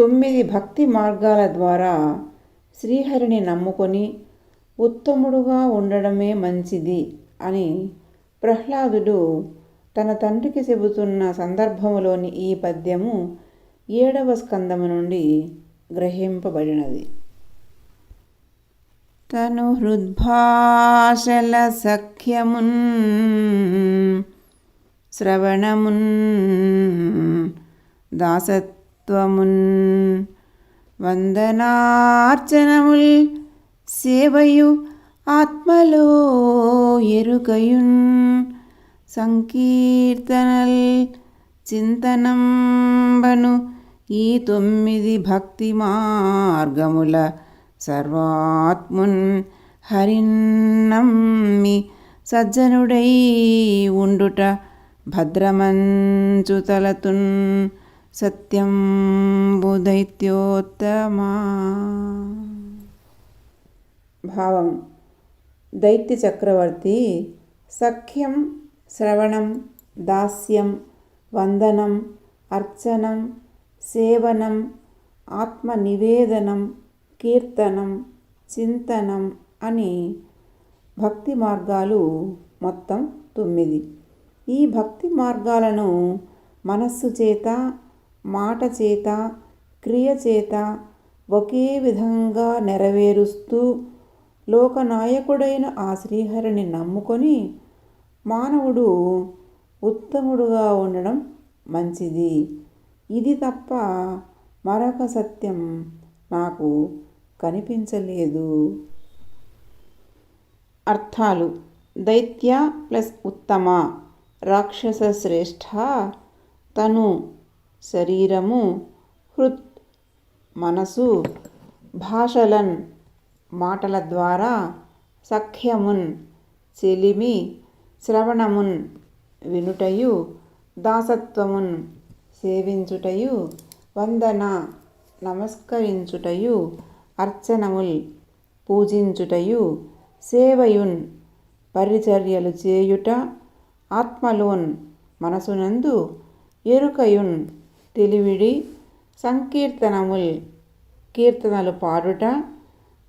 తొమ్మిది భక్తి మార్గాల ద్వారా శ్రీహరిని నమ్ముకొని ఉత్తముడుగా ఉండడమే మంచిది అని ప్రహ్లాదుడు తన తండ్రికి చెబుతున్న సందర్భములోని ఈ పద్యము ఏడవ స్కందము నుండి గ్రహింపబడినది. తను హృద్భాషల సఖ్యమున్ శ్రవణమున్ త్వమున్ వందనార్చనముల్ సేవయు ఆత్మలో ఎరుకయున్ సంకీర్తనల్ చింతనంబను ఈ తొమ్మిది భక్తి మార్గముల సర్వాత్మున్ హరిన్నమ్మి సజ్జనుడై ఉండుట భద్రమంచుతలతున్ సత్యం బుదైత్యోత్తమా భావం దైత్య చక్రవర్తి సఖ్యం శ్రవణం దాస్యం వందనం అర్చనం సేవనం ఆత్మనివేదనం కీర్తనం చింతనం అని భక్తి మార్గాలు మొత్తం తొమ్మిది. ఈ భక్తి మార్గాలను మనస్సు చేత మాట చేత క్రియ చేత ఒకే విధంగా నెరవేరుస్తూ లోకనాయకుడైన ఆ శ్రీహరిని నమ్ముకొని మానవుడు ఉత్తముడుగా ఉండడం మంచిది. ఇది తప్ప మరొక సత్యం నాకు కనిపించలేదు. అర్థాలు దైత్య ప్లస్ ఉత్తమ రాక్షస శ్రేష్ఠ తను శరీరము హృత్ మనసు భాషలన్ మాటల ద్వారా సఖ్యమున్ చెలిమి శ్రవణమున్ వినుటయు దాసత్వమున్ సేవించుటయు వందన నమస్కరించుటయు అర్చనముల్ పూజించుటయు సేవయున్ పరిచర్యలు చేయుట ఆత్మలోన్ మనసునందు ఎరుకయున్ తెలివిడి సంకీర్తనముల్ కీర్తనలు పాడుట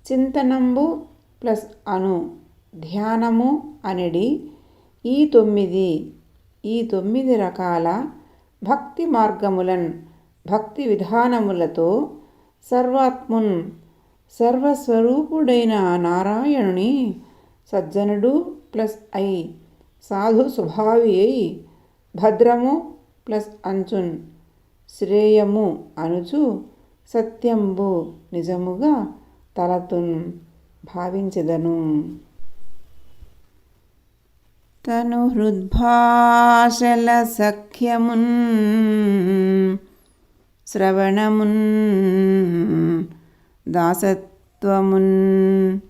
చింతనంబు ప్లస్ అను ధ్యానము అనిడి ఈ తొమ్మిది ఈ తొమ్మిది రకాల భక్తి మార్గములన్ భక్తి విధానములతో సర్వాత్మున్ సర్వస్వరూపుడైన నారాయణుని సజ్జనుడు ప్లస్ ఐ సాధు స్వభావి అయి భద్రము ప్లస్ అంచున్ శ్రేయము అనుచు సత్యంబు నిజముగా తలతున్ భావించెదను. తను హృద్భాషల సఖ్యమున్ శ్రవణమున్ దాసత్వమున్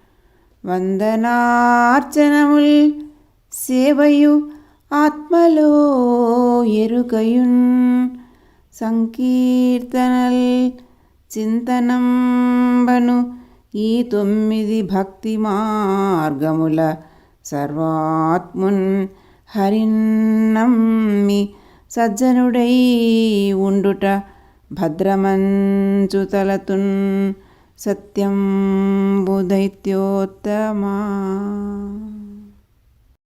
వందనార్చనముల్ సేవయు ఆత్మలో ఎరుకయున్ సంకీర్తనల్ చింతనంబను ఈ తొమ్మిది భక్తి మార్గముల సర్వాత్మున్ హరిన్నమ్మి సజ్జనుడై ఉండుట భద్రమంచుతలతున్ సత్యం బుధైత్యోత్తమా